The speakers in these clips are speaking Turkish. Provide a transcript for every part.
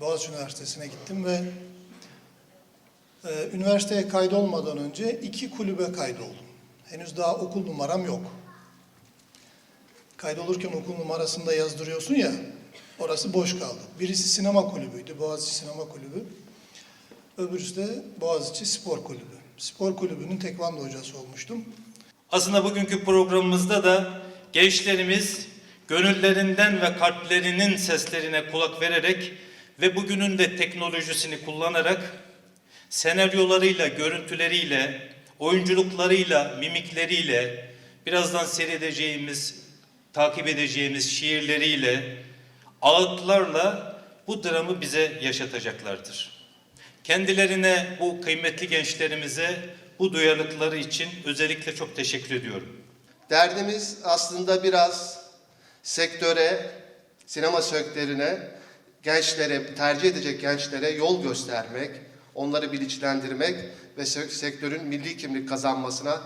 Boğaziçi Üniversitesi'ne gittim ve e, üniversiteye kaydolmadan önce iki kulübe kaydoldum. Henüz daha okul numaram yok. Kaydolurken okul numarasını da yazdırıyorsun ya, orası boş kaldı. Birisi sinema kulübüydü, Boğaziçi Sinema Kulübü. Öbürüsü de Boğaziçi Spor Kulübü. Spor kulübünün tekvando hocası olmuştum. Aslında bugünkü programımızda da gençlerimiz gönüllerinden ve kalplerinin seslerine kulak vererek ve bugünün de teknolojisini kullanarak senaryolarıyla, görüntüleriyle, oyunculuklarıyla, mimikleriyle, birazdan seyredeceğimiz, takip edeceğimiz şiirleriyle, ağıtlarla bu dramı bize yaşatacaklardır. Kendilerine bu kıymetli gençlerimize bu duyarlılıkları için özellikle çok teşekkür ediyorum. Derdimiz aslında biraz sektöre, sinema sektörüne, gençlere, tercih edecek gençlere yol göstermek, onları bilinçlendirmek ve sek- sektörün milli kimlik kazanmasına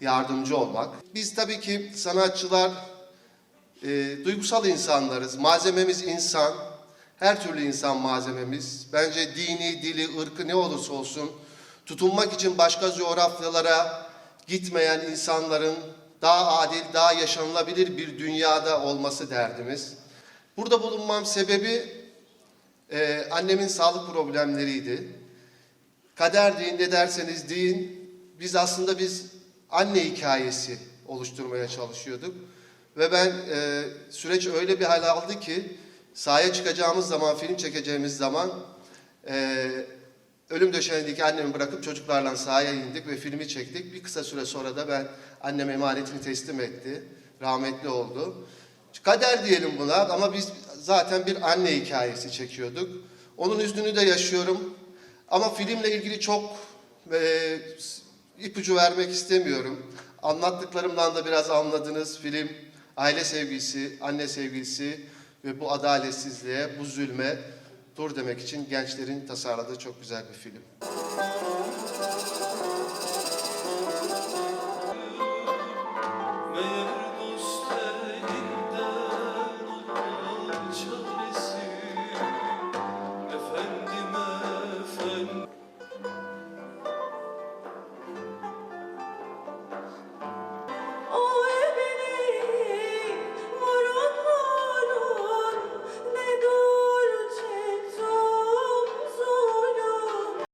yardımcı olmak. Biz tabii ki sanatçılar e, duygusal insanlarız. Malzememiz insan. Her türlü insan malzememiz. Bence dini, dili, ırkı ne olursa olsun tutunmak için başka coğrafyalara gitmeyen insanların daha adil, daha yaşanılabilir bir dünyada olması derdimiz. Burada bulunmam sebebi e, annemin sağlık problemleriydi. Kader deyin ne derseniz deyin. Biz aslında biz anne hikayesi oluşturmaya çalışıyorduk. Ve ben e, süreç öyle bir hal aldı ki sahaya çıkacağımız zaman, film çekeceğimiz zaman e, ölüm döşeğindeki annemi bırakıp çocuklarla sahaya indik ve filmi çektik. Bir kısa süre sonra da ben anneme emanetini teslim etti. Rahmetli oldu. Kader diyelim buna ama biz zaten bir anne hikayesi çekiyorduk. Onun üstünü de yaşıyorum. Ama filmle ilgili çok e, ipucu vermek istemiyorum. Anlattıklarımdan da biraz anladınız. Film aile sevgisi, anne sevgisi ve bu adaletsizliğe, bu zulme dur demek için gençlerin tasarladığı çok güzel bir film.